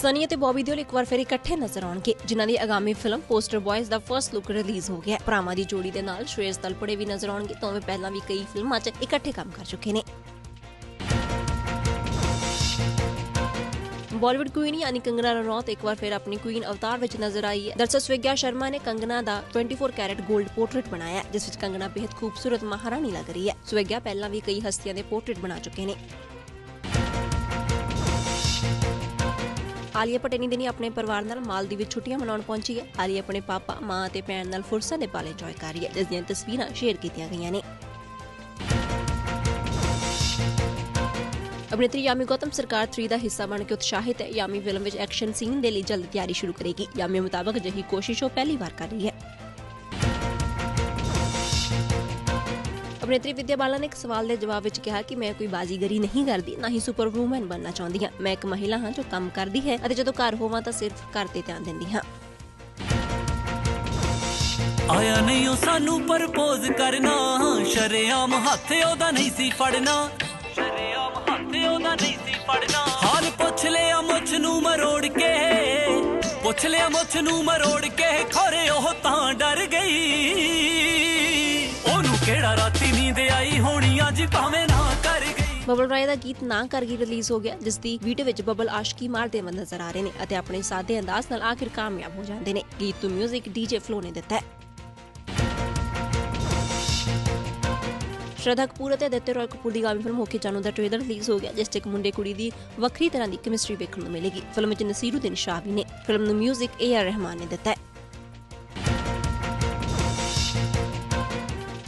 ਸਨੀ ਅਤੇ ਬੌਬੀ ਦਿਓਲ ਇੱਕ ਵਾਰ ਫਿਰ ਇਕੱਠੇ ਨਜ਼ਰ ਆਉਣਗੇ, ਜਿਨ੍ਹਾਂ ਦੀ ਆਗਾਮੀ ਫਿਲਮ ਪੋਸਟਰ ਬॉयਜ਼ ਦਾ ਫਰਸਟ ਲੁੱਕ ਰਿਲੀਜ਼ ਹੋ ਗਿਆ ਭਰਾਵਾਂ ਦੀ ਜੋੜੀ ਦੇ ਨਾਲ ਸ਼੍ਰੇਸ਼ ਤਲਪੜੇ ਵੀ ਨਜ਼ਰ ਆਉਣਗੇ, ਦੋਵੇਂ ਪਹਿਲਾਂ ਵੀ ਕਈ ਫਿਲਮਾਂ 'ਚ ਇਕੱਠੇ ਕੰਮ ਕਰ ਚੁੱਕੇ ਨੇ। ਬਾਲੀਵੁੱਡ ਕੁਈਨ ਯਾਨੀ ਕੰਗਨਾ ਰਣੌਤ ਇੱਕ ਵਾਰ ਫਿਰ ਆਪਣੀ ਕੁਈਨ ਅਵਤਾਰ ਵਿੱਚ ਨਜ਼ਰ ਆਈ ਹੈ। ਦਰਸਲ ਸਵਿਗਿਆ ਸ਼ਰਮਾ ਨੇ ਕੰਗਨਾ ਦਾ 24 ਕੈਰਟ 골ਡ ਪੋਰਟਰੇਟ ਬਣਾਇਆ ਜਿਸ ਵਿੱਚ ਕੰਗਨਾ ਬੇहद ਖੂਬਸੂਰਤ ਮਹਾਰਾਣੀ ਲੱਗ ਰਹੀ ਹੈ। ਸਵਿਗਿਆ ਪਹਿਲਾਂ ਵੀ ਕਈ ਹਸਤੀਆਂ ਦੇ ਪੋਰਟਰੇਟ ਬਣਾ ਚੁੱਕੇ ਨੇ। ਆਲੀਆ ਭੱਟ ਇਨੀ ਦਿਨੀ ਆਪਣੇ ਪਰਿਵਾਰ ਨਾਲ ਮਾਲਦੀਵ ਵਿੱਚ ਛੁੱਟੀਆਂ ਮਨਾਉਣ ਪਹੁੰਚੀ ਹੈ। ਆਲੀਆ ਆਪਣੇ ਪਾਪਾ, ਮਾਂ ਅਤੇ ਭੈਣ ਨਾਲ ਫੁਰਸਤ ਦੇ ਪਲ ਇੰਜੋਏ ਕਰ ਰਹੀ ਹੈ, ਜਿਸ ਦੀਆਂ ਤਸਵੀਰਾਂ ਸ਼ੇਅਰ ਕੀਤੀਆਂ ਗਈਆਂ ਨੇ। ਅਭਿਨੇਤਰੀ ਯਾਮੀ ਗੌਤਮ ਸਰਕਾਰ 3 ਦਾ ਹਿੱਸਾ ਬਣ ਕੇ ਉਤਸ਼ਾਹਿਤ ਹੈ। ਯਾਮੀ ਫਿਲਮ ਵਿੱਚ ਐਕਸ਼ਨ ਸੀਨ ਦੇ ਲਈ ਜਲਦ ਤਿਆਰੀ ਸ਼ੁਰੂ ਕਰੇਗੀ। ਯਾਮੀ ਮੁਤਾਬਕ ਅਜਿਹੀ ਕੋਸ਼ਿਸ਼ ਉਹ ਪਹਿਲੀ ਵਾਰ ਕਰ ਰਹੀ ਹੈ। ਅਭਿਨੇਤਰੀ ਵਿਦਿਆ ਬਾਲਾ ਨੇ ਇੱਕ ਸਵਾਲ ਦੇ ਜਵਾਬ ਵਿੱਚ ਕਿਹਾ ਕਿ ਮੈਂ ਕੋਈ ਬਾਜ਼ੀਗਰੀ ਨਹੀਂ ਕਰਦੀ, ਨਾ ਹੀ ਸੁਪਰ ਵੂਮਨ ਬਣਨਾ ਚਾਹੁੰਦੀ ਹਾਂ। ਮੈਂ ਇੱਕ ਮਹਿਲਾ ਹਾਂ ਜੋ ਕੰਮ ਕਰਦੀ ਹੈ ਅਤੇ ਜਦੋਂ ਘਰ ਹੋਵਾਂ ਤਾਂ ਸਿਰਫ ਘਰ ਤੇ ਧਿਆਨ ਦਿੰਦੀ ਹਾਂ। ਆਇਆ ਨਹੀਂ ਉਹ ਸਾਨੂੰ ਪ੍ਰਪੋਜ਼ ਕਰਨਾ। ਸ਼ਰੇਆਮ ਹੱਥ ਉਹਦਾ ਨਹੀਂ ਸੀ ਫੜਨਾ। ਸ਼ਰੇਆਮ ਹੱਥ ਉਹਦਾ ਨਹੀਂ ਸੀ ਫੜਨਾ। ਹਾਲ ਪੁੱਛ ਲਿਆ ਮੁੱਛ ਨੂੰ ਮਰੋੜ ਕੇ। ਪੁੱਛ ਲਿਆ ਮੁੱਛ ਨੂੰ ਮਰੋੜ ਕੇ। ਖੋਰੇ ਉਹ ਤਾਂ ਡਰ ਗਈ। ਕਿਹੜਾ ਰਾਤੀ ਨੀਂਦ ਆਈ ਹੋਣੀ ਅੱਜ ਭਾਵੇਂ ਨਾ ਕਰ ਗਈ ਬਬਲ ਰਾਏ ਦਾ ਗੀਤ ਨਾ ਕਰਗੀ ਰਿਲੀਜ਼ ਹੋ ਗਿਆ ਜਿਸ ਦੀ ਵੀਡੀਓ ਵਿੱਚ ਬਬਲ ਆਸ਼ਕੀ ਮਾਰਦੇ ਹੋਏ ਨਜ਼ਰ ਆ ਰਹੇ ਨੇ ਅਤੇ ਆਪਣੇ ਸਾਦੇ ਅੰਦਾਜ਼ ਨਾਲ ਆਖਿਰ ਕਾਮਯਾਬ ਹੋ ਜਾਂਦੇ ਨੇ ਗੀਤ ਤੋਂ 뮤직 ਡੀਜੇ ਫਲੋ ਨੇ ਦਿੱਤਾ ਹੈ ਸ਼ਰਧਾ ਕਪੂਰ ਅਤੇ ਦਿੱਤੇ ਰੋਏ ਕਪੂਰ ਦੀ ਗਾਮੀ ਫਿਲਮ ਹੋਕੇ ਜਾਨੋ ਦਾ ਟ੍ਰੇਲਰ ਰਿਲੀਜ਼ ਹੋ ਗਿਆ ਜਿਸ 'ਚ ਇੱਕ ਮੁੰਡੇ ਕੁੜੀ ਦੀ ਵੱਖਰੀ ਤਰ੍ਹਾਂ ਦੀ ਕੈਮਿਸਟਰੀ ਵੇਖਣ ਨੂੰ ਮਿਲੇਗੀ ਫਿਲਮ ਵਿੱਚ ਨਸੀਰੁਦੀਨ ਸ਼ਾਹ ਵੀ ਨੇ ਫਿਲਮ ਨੂੰ 뮤직 ਏ ਆਰ ਰਹਿਮਾਨ ਨੇ ਦਿੱਤਾ ਹੈ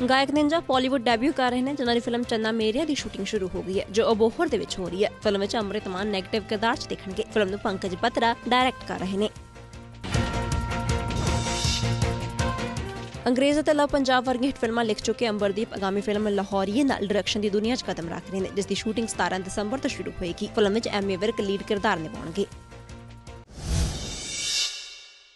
ਗਾਇਕ ਨਿੰਜਾ ਬਾਲੀਵੁੱਡ ਡੈਬਿਊ ਕਰ ਰਹੇ ਨੇ, ਜਿਨ੍ਹਾਂ ਦੀ ਫਿਲਮ ਚੰਨਾ ਮੇਰੀਆ ਦੀ ਸ਼ੂਟਿੰਗ ਸ਼ੁਰੂ ਹੋ ਗਈ ਹੈ, ਜੋ ਅਬੋਹਰ ਦੇ ਵਿੱਚ ਹੋ ਰਹੀ ਹੈ। ਫਿਲਮ ਵਿੱਚ ਅੰਮ੍ਰਿਤ ਮਾਨ ਨੈਗੇਟਿਵ ਕਿਰਦਾਰ 'ਚ ਦਿਖਣਗੇ। ਫਿਲਮ ਨੂੰ ਪੰਕਜ ਪਤਰਾ ਡਾਇਰੈਕਟ ਕਰ ਰਹੇ ਨੇ। ਅੰਗਰੇਜ਼ ਅਤੇ ਲਵ ਪੰਜਾਬ ਵਰਗੀਆਂ ਹਿੱਟ ਫਿਲਮਾਂ ਲਿਖ ਚੁੱਕੇ ਅੰਬਰਦੀਪ, ਆਗਾਮੀ ਫਿਲਮ ਲਾਹੌਰੀਏ ਨਾਲ ਡਾਇਰੈਕਸ਼ਨ ਦੀ ਦੁਨੀਆ 'ਚ ਕਦਮ ਰੱਖ ਰਹੇ ਨੇ, ਜਿਸ ਦੀ ਸ਼ੂਟਿੰਗ 17 ਦਸੰਬਰ ਤੋਂ ਸ਼ੁਰੂ ਹੋਏਗੀ। ਫਿਲਮ ਵਿੱਚ ਐਮੀ ਵਿਰਕ ਲੀਡ ਕਿਰਦਾਰ ਨਿਭਾਉਣਗੇ।